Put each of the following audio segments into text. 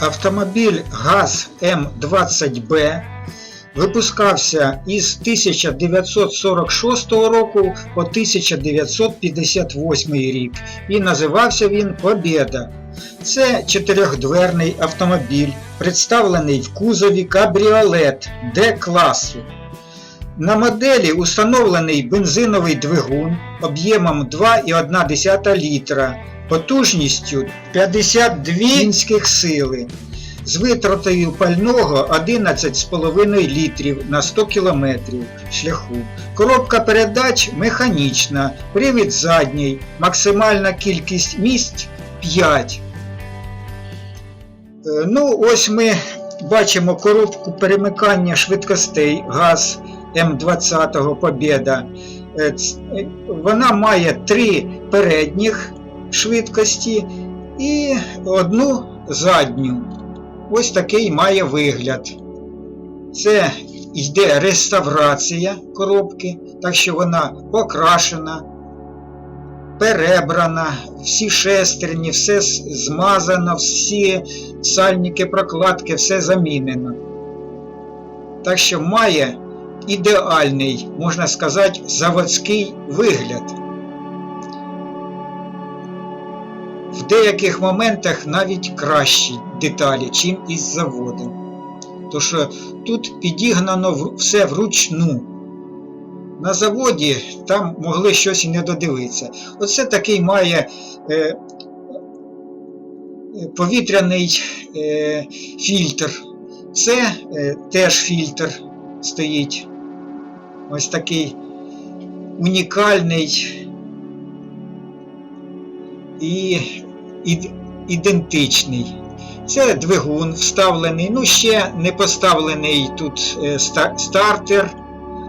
Автомобіль ГАЗ М20Б випускався із 1946 року по 1958 рік і називався він Побєда. Це чотирьохдверний автомобіль, представлений в кузові кабріолет Д-класу. На моделі установлений бензиновий двигун об'ємом 2,1 літра, потужністю 52 кінських сили, з витратою пального 11,5 літрів на 100 км шляху. Коробка передач механічна, привід задній, максимальна кількість місць 5. Е, Ну, ось ми бачимо коробку перемикання швидкостей ГАЗ М20 Побєда. Е, е, Вона має три передніх швидкості і одну задню. Ось такий має вигляд. Це йде реставрація коробки, так що вона покрашена, перебрана, всі шестерні, все змазано, всі сальники, прокладки, все замінено. Так що має ідеальний, можна сказати, заводський вигляд. В деяких моментах навіть кращі деталі, чим із заводу. Що тут підігнано все вручну. На заводі там могли щось і не додивитися. Оце такий має е, е, повітряний е, фільтр. Це е, теж фільтр стоїть. Ось такий унікальний і ідентичний. Це двигун вставлений, ну ще не поставлений тут е, стартер.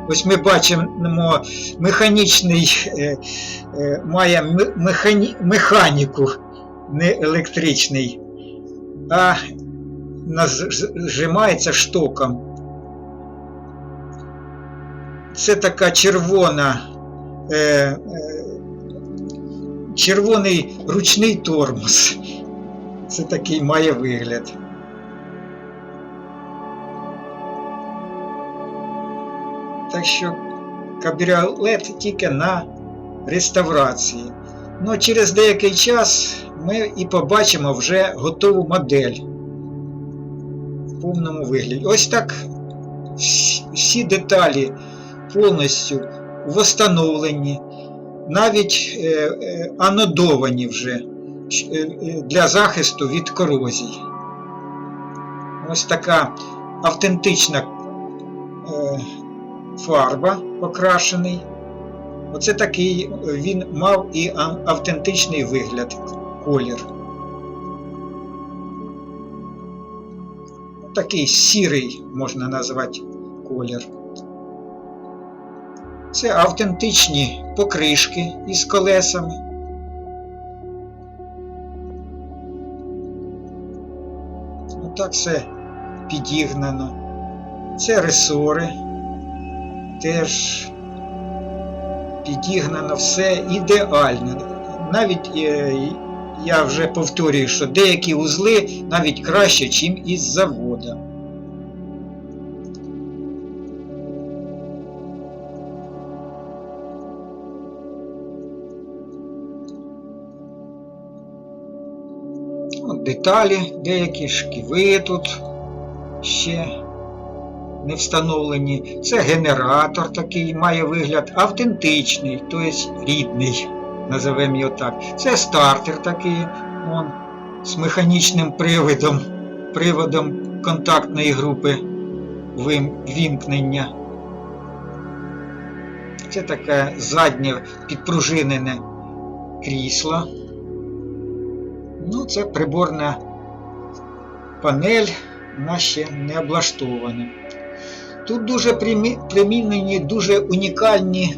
Ось ми бачимо механічний, е, е, має механі, механіку, не електричний, а нажимається штоком. Це така червона, червоний ручний тормоз. Це такий має вигляд. Так що кабріолет тільки на реставрації. Ну, через деякий час ми і побачимо вже готову модель в повному вигляді. Ось так всі- деталі повністю встановлені, навіть е, е, анодовані вже е, для захисту від корозій. Ось така автентична фарба покрашений. Оце такий він мав і автентичний вигляд, колір. Такий сірий можна назвати колір. Це автентичні покришки із колесами. Отак все підігнано. Це ресори. Теж підігнано все ідеально. Навіть е, я вже повторюю, що деякі узли навіть краще, ніж із завода. Деталі, деякі шківи тут ще не встановлені. Це генератор такий має вигляд автентичний, тобто рідний, називаємо його так. Це стартер такий он, з механічним приводом, приводом контактної групи вим- вімкнення. Це таке заднє підпружинене крісло. Ну, це приборна панель, вона ще не облаштована. Тут дуже примінені дуже унікальні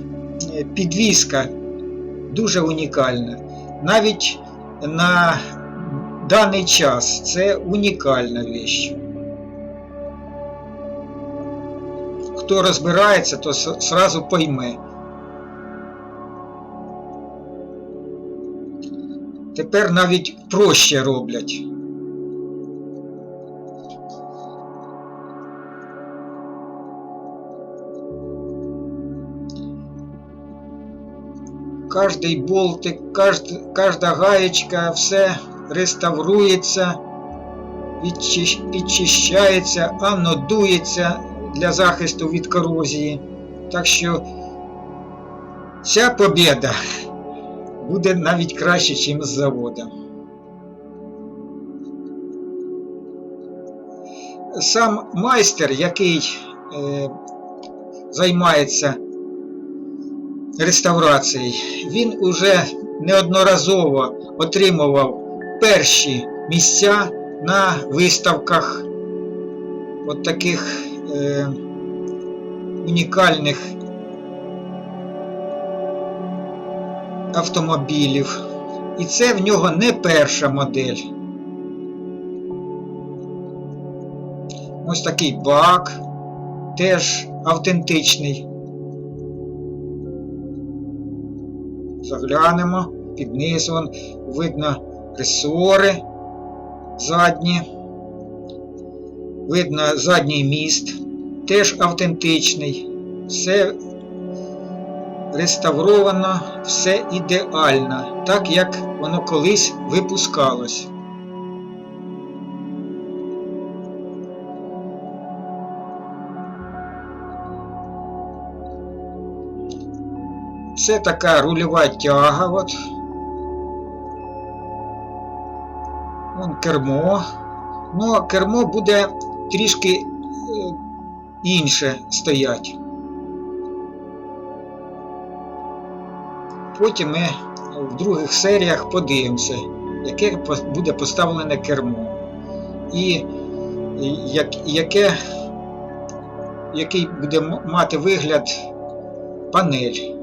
е, підвіска, дуже унікальна. Навіть на даний час це унікальна вещь. Хто розбирається, то сразу пойме. Тепер навіть проще роблять. Кожний болтик, кожна гаєчка, все реставрується, підчищається, анно дується для захисту від корозії. Так що вся побіда буде навіть краще, ніж з завода. Сам майстер, який е, займається реставрацією, він уже неодноразово отримував перші місця на виставках от таких е, унікальних автомобілів. І це в нього не перша модель. Ось такий бак, теж автентичний. Заглянемо, під низ вон видно ресори задні. Видно задній міст, теж автентичний. Все реставровано, все ідеально, так як воно колись випускалось. Це така рульова тяга. От. Вон кермо. Ну, кермо буде трішки е, інше стоять. Потім ми в других серіях подивимося, яке буде поставлене кермо. І як, яке, який буде мати вигляд панель.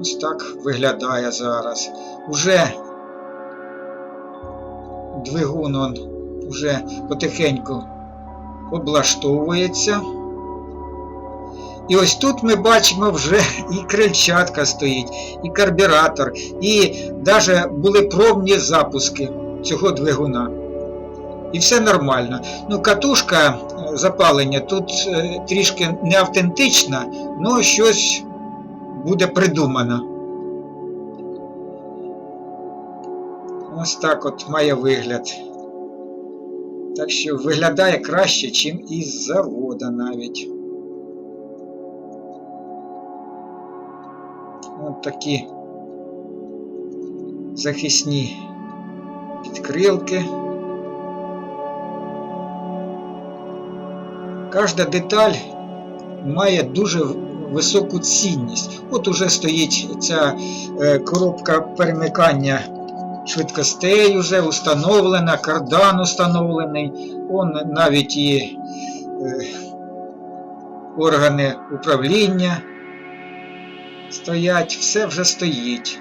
Ось так виглядає зараз. Уже двигун он вже потихеньку облаштовується. І ось тут ми бачимо вже і крильчатка стоїть, і карбюратор, і навіть були пробні запуски цього двигуна. І все нормально. Ну, катушка е, запалення тут е, трішки не автентична, але щось буде придумано. Ось так от має вигляд. Так що виглядає краще, ніж із завода навіть. От такі захисні підкрилки. Кожна деталь має дуже високу цінність. От уже стоїть ця е, коробка перемикання швидкостей вже установлена, кардан установлений, он навіть і е, органи управління стоять, все вже стоїть.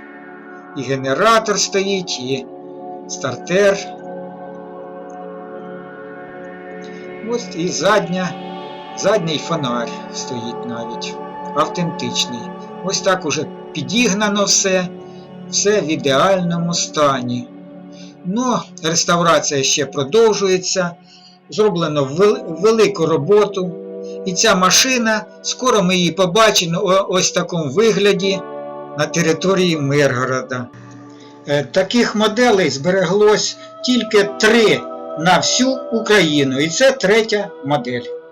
І генератор стоїть, і стартер. Ось і задня, задній фонарь стоїть навіть. Автентичний. Ось так уже підігнано все, все в ідеальному стані. Ну, реставрація ще продовжується. Зроблено вел- велику роботу. І ця машина, скоро ми її побачимо ось в такому вигляді на території Миргорода. Е, Таких моделей збереглось тільки три на всю Україну, і це третя модель.